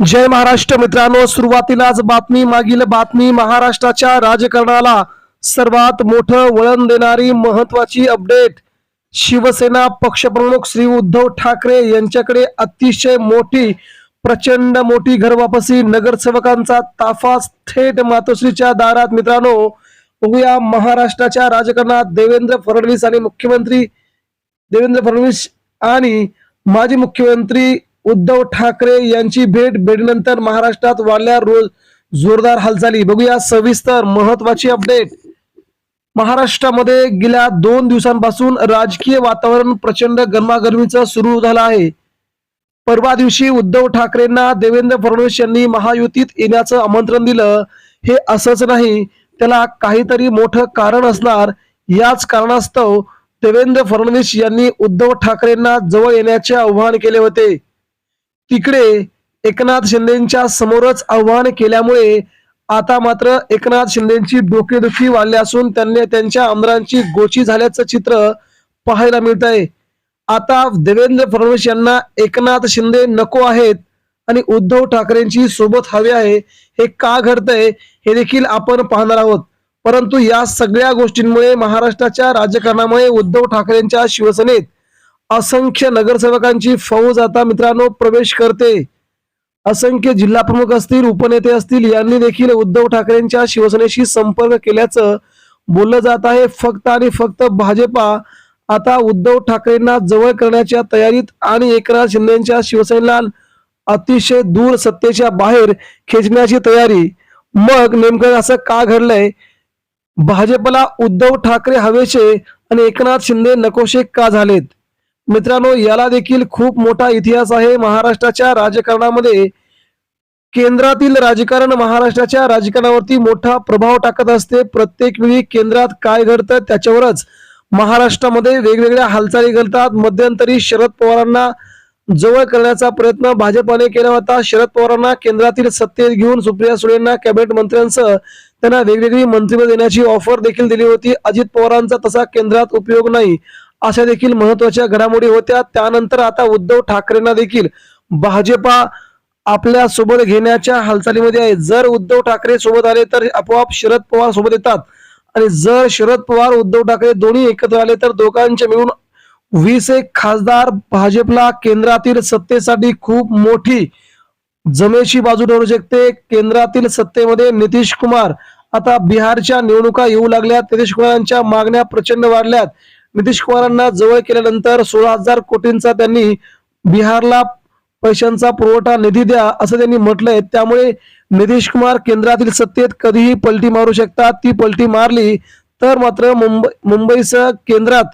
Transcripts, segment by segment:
जय महाराष्ट्र मित्रांनो सुरुवातीलाच बातमी मागील बातमी महाराष्ट्राच्या राजकारणाला सर्वात मोठं वळण देणारी महत्वाची अपडेट. शिवसेना पक्षप्रमुख श्री उद्धव ठाकरे यांच्याकडे अतिशय मोठी प्रचंड मोठी घरवापसी नगरसेवकांचा ताफा थेट मातोश्रीच्या दारात मित्रांनो. बघूया महाराष्ट्राच्या राजकारणात देवेंद्र फडणवीस आणि मुख्यमंत्री देवेंद्र फडणवीस आणि माजी मुख्यमंत्री उद्धव ठाकरे यांची भेट भेटीनंतर महाराष्ट्रात वाढल्या रोज जोरदार हालचाली. बघूया सविस्तर महत्वाची अपडेट महाराष्ट्रामध्ये गेल्या दोन दिवसांपासून राजकीय वातावरण प्रचंड गरमागरमीचं सुरू झालं आहे. परवा दिवशी उद्धव ठाकरेंना देवेंद्र फडणवीस यांनी महायुतीत येण्याचं आमंत्रण दिलं. हे असंच नाही त्याला काहीतरी मोठं कारण असणार. याच कारणास्तव देवेंद्र फडणवीस यांनी उद्धव ठाकरेंना जवळ येण्याचे आव्हान केले होते. तिकडे एकनाथ शिंदेच्या समोरच आव्हान केल्यामुळे आता मात्र एकनाथ शिंदेची डोकेदुखी वाढली असून त्यांनी त्यांच्या आमदारांची गोची झाल्याचं चित्र पाहायला मिळत आहे आता देवेंद्र फडणवीस यांना एकनाथ शिंदे नको आहेत आणि उद्धव ठाकरेंची सोबत हवी आहे हे का घडतंय हे देखील आपण पाहणार आहोत. परंतु या सगळ्या गोष्टींमुळे महाराष्ट्राच्या राजकारणामुळे उद्धव ठाकरेंच्या शिवसेनेत असंख्य नगरसेवकांची फौज आता मित्रांनो प्रवेश करते. असंख्य जिल्हा प्रमुख असतील उपनेते असतील यांनी देखील उद्धव ठाकरेंच्या शिवसेनेशी संपर्क केल्याचं बोललं जात आहे. फक्त आणि फक्त भाजपा आता उद्धव ठाकरेंना जवळ करण्याच्या तयारीत आणि एकनाथ शिंदेच्या शिवसेनेला अतिशय दूर सत्तेच्या बाहेर खेचण्याची तयारी. मग नेमकं असं का घडलंय? भाजपला उद्धव ठाकरे हवेचे आणि एकनाथ शिंदे नकोशे का झालेत? मित्रांनो याला देखील खूप मोठा इतिहास आहे महाराष्ट्राच्या राजकारणामध्ये. केंद्रातील राजकारण महाराष्ट्राच्या राजकारणावरती मोठा प्रभाव टाकत असते. प्रत्येक वेळी केंद्रात काय घडतं त्याच्यावरच महाराष्ट्रामध्ये वेगवेगळ्या हालचाली घडतात. मध्यंतरी शरद पवारांना जवळ करण्याचा प्रयत्न भाजपाने केला होता. शरद पवारांना केंद्रातील सत्तेत घेऊन सुप्रिया सुळेंना कॅबिनेट मंत्र्यांसह त्यांना वेगवेगळी मंत्रिपद देण्याची ऑफर देखील दिली होती. अजित पवारांचा तसा केंद्रात उपयोग नाही. अशा देखील महत्त्वाच्या घडामोडी होत्या. त्यानंतर आता उद्धव ठाकरेंना देखील भाजपा आपल्यासोबत घेण्याच्या हालचालीमध्ये आहे. जर उद्धव ठाकरे सोबत आले तर आपोआप शरद पवार सोबत येतात. आणि जर शरद पवार उद्धव ठाकरे दोन्ही एकत्र आले तर दोघांचे मिळून वीस एक खासदार भाजपला केंद्रातील सत्तेसाठी खूप मोठी जमेची बाजू ठरू शकते. केंद्रातील सत्तेमध्ये नितीश कुमार आता बिहारच्या निवडणुका येऊ लागल्यात. नितीश कुमारांच्या मागण्या प्रचंड वाढल्यात. नितीश कुमारांना जवळ केल्यानंतर सोळा हजार कोटींचा त्यांनी बिहारला पैशांचा पुरवठा निधी द्या असं त्यांनी म्हटलंय. त्यामुळे नितीश कुमार केंद्रातील सत्तेत कधीही पलटी मारू शकतात. ती पलटी मारली तर मात्र मुंबई मुंबईसह केंद्रात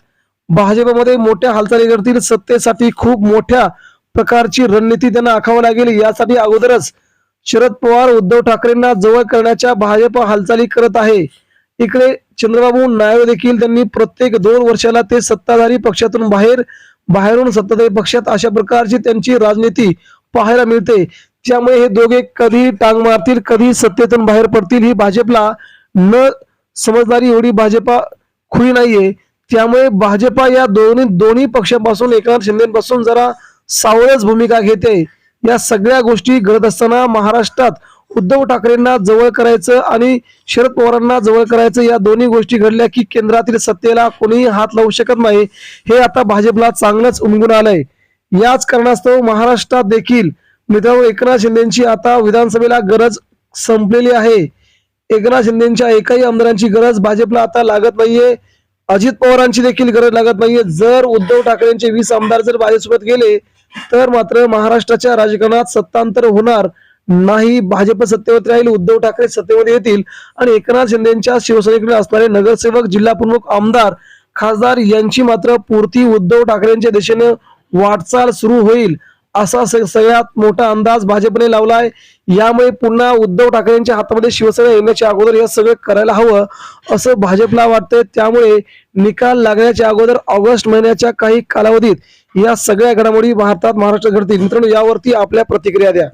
भाजपमध्ये मोठ्या हालचाली करतील सत्तेसाठी खूप मोठ्या प्रकारची रणनीती त्यांना आखावं लागेल. यासाठी अगोदरच शरद पवार उद्धव ठाकरेंना जवळ करण्याच्या भाजप हालचाली करत आहे. इकडे चंद्रबाबू नायडू देखील त्यांनी प्रत्येक दोन वर्षाला ते सत्ताधारी पक्षातून बाहेर बाहेरून सत्ताधारी पक्षात अशा प्रकारची त्यांची राजनीती पाहायला मिळते. त्यामुळे हे दोघे कधी टांग मारतील कधी सत्तेतून बाहेर पडतील ही भाजपला न समजणारी एवढी भाजपा खुली नाहीये. त्यामुळे भाजपा या दोन्ही दोन्ही पक्षापासून एकनाथ शिंदेपासून जरा सावळच भूमिका घेते. या सगळ्या गोष्टी घडत असताना महाराष्ट्रात उद्धव ठाकरेंना जवळ करायचं आणि शरद पवारांना जवळ करायचं या दोन्ही गोष्टी घडल्या की केंद्रातील सत्तेला कोणीही हात लावू शकत नाही. हे आता भाजपला चांगलंच उमगून आलंय. याच कारणास्तव महाराष्ट्रात देखील मित्रांनो एकनाथ शिंदेची आता विधानसभेला गरज संपलेली आहे. एकनाथ शिंदेच्या एकाही आमदारांची गरज भाजपला आता लागत नाहीये. अजित पवारांची देखील गरज लागत नाहीये. जर उद्धव ठाकरेंचे वीस आमदार जर भाजपसोबत गेले तर मात्र महाराष्ट्राच्या राजकारणात सत्तांतर होणार. नाही भाजप सत्तेवरती राहील उद्धव ठाकरे सत्तेमध्ये येतील. आणि एकनाथ शिंदेच्या शिवसेनेकडे असणारे नगरसेवक जिल्हा प्रमुख आमदार खासदार यांची मात्र पूर्ती उद्धव ठाकरेंच्या दिशेने वाटचाल सुरू होईल असा स- सगळ्यात मोठा अंदाज भाजपने लावलाय. यामुळे पुन्हा उद्धव ठाकरेंच्या हातामध्ये शिवसेना येण्याच्या अगोदर हे सगळं करायला हवं असं भाजपला वाटतंय. त्यामुळे निकाल लागण्याच्या अगोदर ऑगस्ट महिन्याच्या काही कालावधीत या सगळ्या घडामोडी भारतात महाराष्ट्र घडतील. मित्रांनो यावरती आपल्या प्रतिक्रिया द्या.